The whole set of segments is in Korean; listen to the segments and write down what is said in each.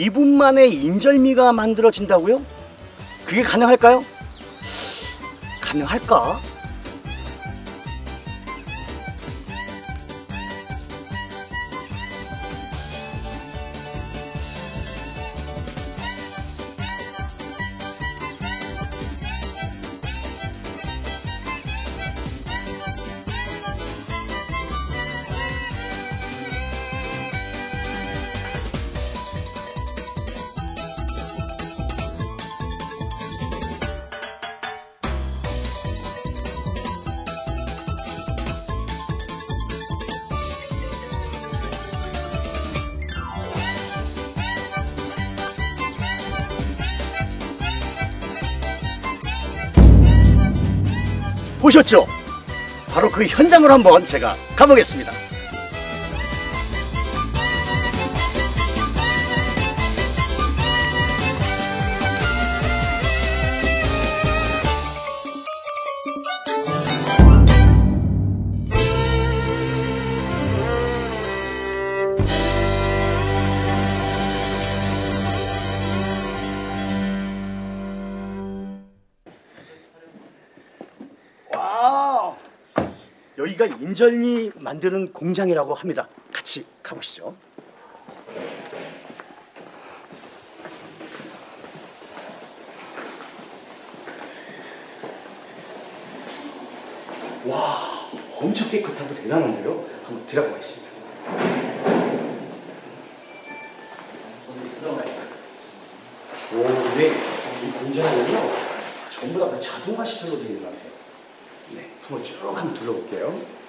2분 만에 인절미가 만들어진다고요? 그게 가능할까요? 가능할까? 보셨죠? 바로 그 현장으로 한번 제가 가보겠습니다. 여기가 인절미 만드는 공장이라고 합니다. 같이 가보시죠. 와 엄청 깨끗하고 대단한데요. 한번 들어보겠습니다. 오, 근데 이 공장은요 전부 다그 자동화 시설로 되어 있는 것 같아요. 네, 한번 쭉 한번 둘러볼게요.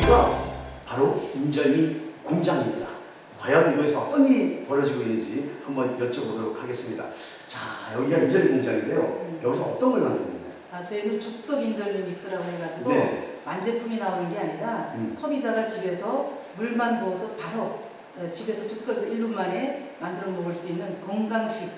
여기가 바로 인절미 공장입니다. 과연 이곳에서 어떤 일이 벌어지고 있는지 한번 여쭤보도록 하겠습니다. 자, 여기가 인절미 공장인데요. 여기서 어떤 걸 만드는가요? 아, 저희는 죽석 인절미 믹스라고 해가지고 네. 완제품이 나오는 게 아니라 음. 소비자가 집에서 물만 부어서 바로 어, 집에서 죽석에서 1분 만에 만들어 먹을 수 있는 건강식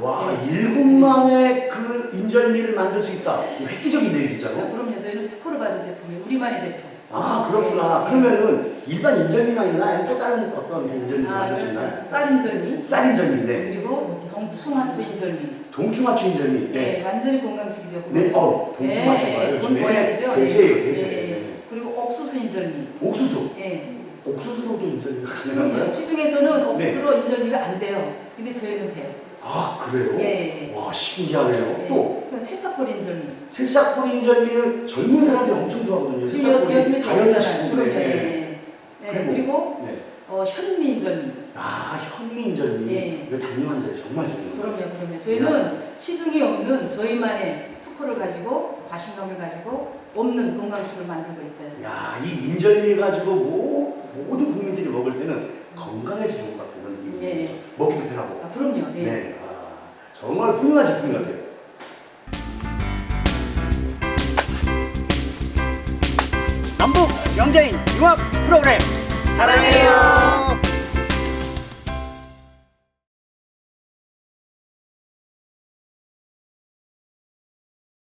와, 네, 일곱 만에 그 인절미를 만들 수 있다. 이거 획기적인데요, 아, 진짜로? 그럼요 저희는 특허를 받은 제품이 우리만의 제품 아, 그렇구나. 그러면은 일반 인절미만 있나? 아니면 또 다른 어떤 인절미 아, 있나요? 그래서 쌀 인절미 쌀 인절미인데 그리고 동충하초 인절미 동충하초 인절미. 네. 네. 완전히 건강식이죠 네, 어, 동충하초가 네, 요즘에 본 모양이죠? 대세예요, 네. 대세. 네. 그리고 옥수수 인절미. 옥수수. 예. 옥수수로도 인절미가. 가능한가요? 시중에서는 옥수수로 인절미가 안 돼요. 근데 저희는 돼요. 아 그래요? 예, 예, 예. 와 신기하네요. 예. 또 그 새싹보리 인절미. 새싹보리 인절미는 젊은 사람들이 엄청 좋아하거든요. 지금 요, 요즘에 대세잖아요. 그럼요. 예, 예. 네, 그리고- 네. 어, 현미 인절미. 아 현미 인절미. 예. 이거 당뇨 환자에 정말 좋은 거예요. 그럼요, 그럼요. 저희는 시중에 없는 저희만의 투표를 가지고 자신감을 가지고 없는 건강식을 만들고 있어요. 야, 이 인절미 가지고 모, 모든 국민들이 먹을 때는 건강해서 좋을 것 같은 그런 느낌이 예. 들죠. 먹기도 편하고. 아, 그럼요. 예. 네. 아, 정말 훌륭한 제품 같아요. 남북 영재인 융합 프로그램 사랑해요.